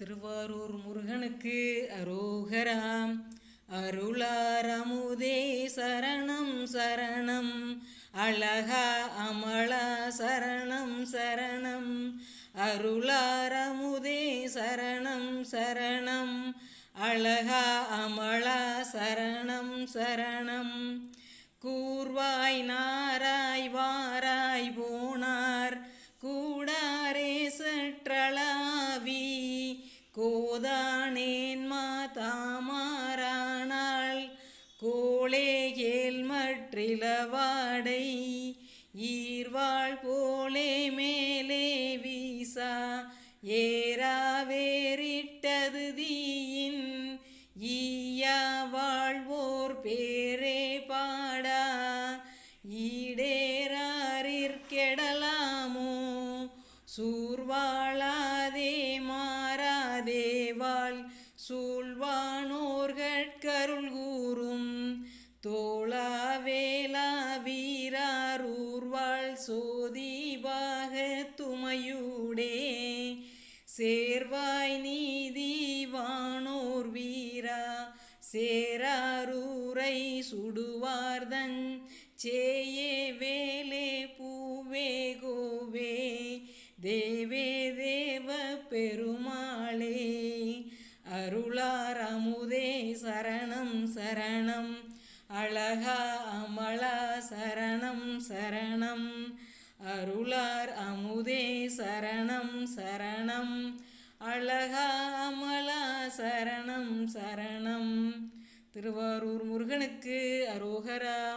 திருவாரூர் முருகனுக்கு அரோகராம். அருளாரமுதே சரணம் சரணம். அழகா அமளா சரணம் சரணம். அருளாரமுதே சரணம் சரணம். அழகா அமளா சரணம் சரணம். கூர்வாய் நாராய் வாராய் போ கோதானேன் மாதாமாரானால் கோளேயேல் மற்றிலவாடை ஈர்வாள் போலே மேலே வீசா. ஏறாவேறிட்டது தீயின். ஈயா வாழ்வோர் பேரே பாடா. ஈடேறாரிற்கெடலாமோ சூர்வாளாதே வீராரூர்வாள் சோதிவாக துமையூடே. சேர்வாய் நீதி வானோர் வீரா. சேராரூரை சுடுவார்தன் சேயே வேலே பூவே கோவே. தேவே தேவ பெருமாளே. அருளார் அமுதே சரணம் சரணம். அழகா அமலா சரணம் சரணம். அருளார் அமுதே சரணம் சரணம். அழகா அமலா சரணம் சரணம். திருவாரூர் முருகனுக்கு அரோகரா